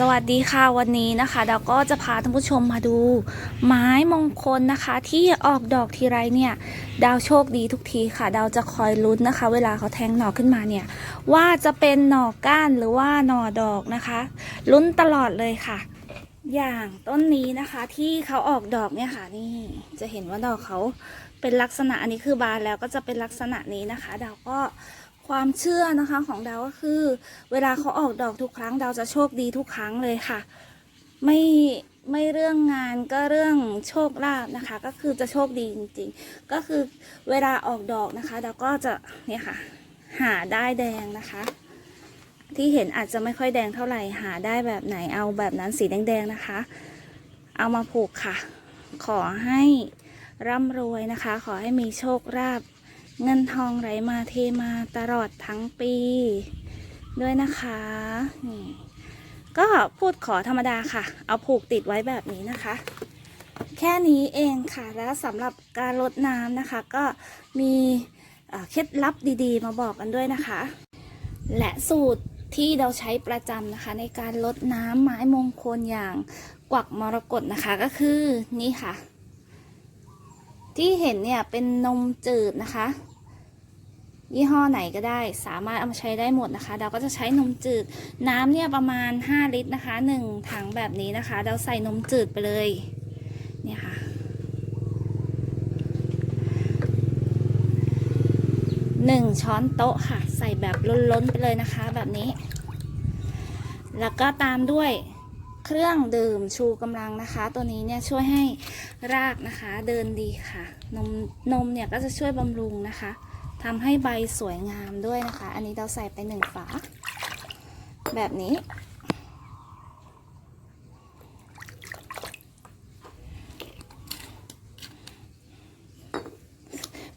สวัสดีค่ะวันนี้นะคะเราก็จะพาท่านผู้ชมมาดู ไม้มงคลนะคะ ที่ออกดอกทีไรเนี่ย ดาวโชคดีทุกทีค่ะ ดาวจะคอยลุ้นนะคะ เวลาเขาแทงหน่อขึ้นมาเนี่ย ว่าจะเป็นหน่อก้านหรือว่าหน่อดอกนะคะลุ้นตลอดเลยค่ะ อย่างต้นนี้นะคะที่เขาออกดอกเนี่ยค่ะนี่จะเห็นว่าดอกเขาเป็นลักษณะอันนี้คือบานแล้วก็จะเป็นลักษณะนี้นะคะ ดาวก็ ความเชื่อนะคะของดาวก็คือ เวลาเขาออกดอกทุกครั้งดาวจะโชคดีทุกครั้งเลยค่ะ ไม่ไม่เรื่องงานก็เรื่องโชคลาภนะคะ ก็คือจะโชคดีจริงๆ ก็คือเวลาออกดอกนะคะดาวก็จะเนี่ยค่ะ หาได้แดงนะคะ ที่เห็นอาจจะไม่ค่อยแดงเท่าไหร่หาได้แบบไหนเอาแบบนั้นสีแดงๆนะคะ เอามาผูกค่ะ ขอให้ร่ำรวยนะคะ ขอให้มีโชคลาภ เงินทองไหลมาเทมาตลอดทั้งปี ด้วยนะคะนี่ก็พูดขอธรรมดาค่ะ เอาผูกติดไว้แบบนี้นะคะ แค่นี้เองค่ะ แล้วสำหรับการลดน้ำนะคะ ก็มีเอ่อเคล็ดลับดีๆ มาบอกกันด้วยนะคะ และสูตรที่เราใช้ประจำนะคะ ในการลดน้ำไม้มงคลอย่างกวักมรกตนะคะก็คือนี่ค่ะ ที่เห็นเนี่ยเป็นนมจืดนะคะ ยี่ห้อไหนก็ได้สามารถเอามาใช้ได้หมดนะคะ เราก็จะใช้นมจืด น้ำเนี่ยประมาณ 5 ลิตรนะคะ 1 ถังแบบนี้นะคะ เราใส่นมจืดไปเลยเนี่ยค่ะหนึ่งช้อนโต๊ะค่ะ ใส่แบบล้นๆไปเลยนะคะ แบบนี้ แล้วก็ตามด้วย เครื่องดื่มชูกำลังนะคะ ตัวนี้เนี่ยช่วยให้รากนะคะเดินดีค่ะ นมนมเนี่ยก็จะช่วยบำรุงนะคะทำให้ใบสวยงามด้วยนะคะ อันนี้เราใส่ไปหนึ่งฝา แบบนี้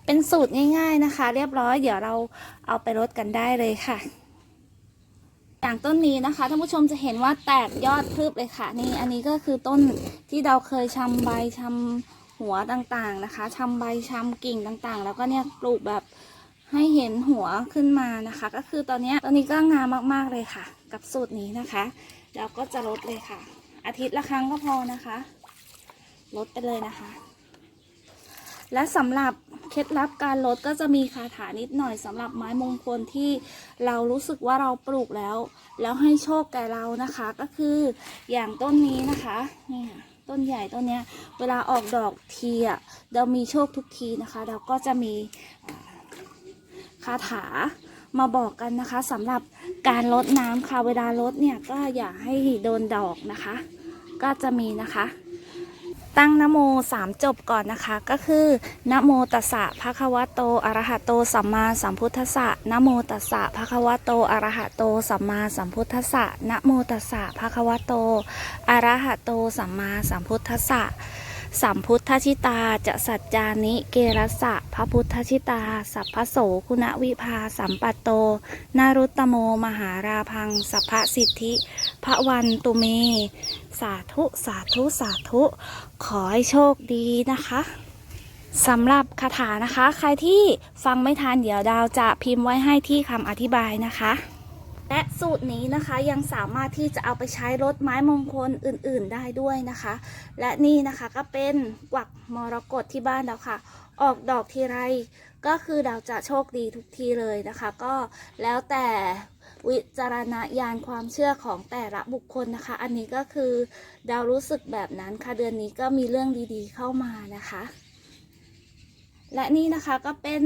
เป็นสูตรง่ายๆนะคะ เรียบร้อยเดี๋ยวเราเอาไปลดกันได้เลยค่ะ อย่างต้นนี้นะคะท่านผู้ชมจะเห็นว่าแตกยอดพรึบเลยค่ะ นี่อันนี้ก็คือต้นที่เราเคยชำใบชำหัวต่างๆนะคะชำใบชำกิ่งต่างๆ แล้วก็เนี่ยปลูกแบบให้เห็นหัวขึ้นมานะคะ ก็คือตอนนี้ตอนนี้ก็งามมากๆเลยค่ะ กับสูตรนี้นะคะเราก็จะลดเลยค่ะ อาทิตย์ละครั้งก็พอนะคะ ลดไปเลยนะคะ และสำหรับ เคล็ดลับการลดก็จะมีคาถานิดหน่อยสำหรับไม้มงคลที่เรารู้สึกว่าเราปลูกแล้ว แล้วให้โชคแก่เรานะคะก็คืออย่างต้นนี้นะคะนี่ต้นใหญ่ต้นเนี้ยเวลาออกดอกทีอะเรามีโชคทุกทีนะคะเราก็จะมีคาถามาบอกกันนะคะสำหรับการลดน้ำค่ะเวลาลดเนี่ยก็อย่าให้โดนดอกนะคะ ก็จะมีนะคะ ตั้งนโมสามจบก่อนนะคะ ก็คือนโมตัสสะภะคะวะโตอะระหะโตสัมมาสัมพุทธัสสะนโมตัสสะภะคะวะโตอะระหะโตสัมมาสัมพุทธัสสะนโมตัสสะภะคะวะโตอะระหะโตสัมมาสัมพุทธัสสะ สัมพุทธชิตาจะสัจจานิเกรสะพระพุทธชิตา สัพพโสคุณวิภาสัมปัตโต นารุตตโมมหาราพัง สัพพสิทธิ พระวันตุเม สาธุสาธุสาธุ ขอให้โชคดีนะคะสำหรับคาถานะคะ ใครที่ฟังไม่ทันเดี๋ยวดาวจะพิมพ์ไว้ให้ที่คำอธิบายนะคะ และสูตรนี้นะคะยังสามารถที่จะเอาไปใช้รดไม้มงคลอื่นๆได้ด้วยนะคะ และนี่นะคะก็เป็นกวักมรกตที่บ้านเราค่ะ ออกดอกทีไรก็คือดาจะโชคดีทุกทีเลยนะคะ ก็แล้วแต่วิจารณญาณความเชื่อของแต่ละบุคคลนะคะ อันนี้ก็คือดาวรู้สึกแบบนั้นค่ะเดือนนี้ก็มีเรื่องดีๆเข้ามานะคะ และนี่นะคะก็เป็น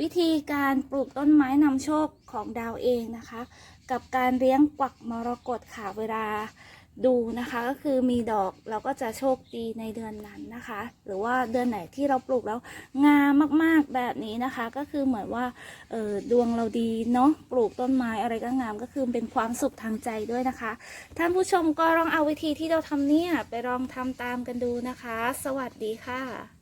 วิธีการปลูกต้นไม้นำโชคของดาวเองนะคะ กับการเลี้ยงกวักมรกตค่ะเวลาดูนะคะก็คือมีดอกเราก็จะโชคดีในเดือนนั้นนะคะ หรือว่าเดือนไหนที่เราปลูกแล้วงามมากๆแบบนี้นะคะ ก็คือเหมือนว่าเออดวงเราดีเนาะปลูกต้นไม้อะไรก็งามก็คือเป็นความสุขทางใจด้วยนะคะ ท่านผู้ชมก็ลองเอาวิธีที่เราทำเนี่ยไปลองทำตามกันดูนะคะ สวัสดีค่ะ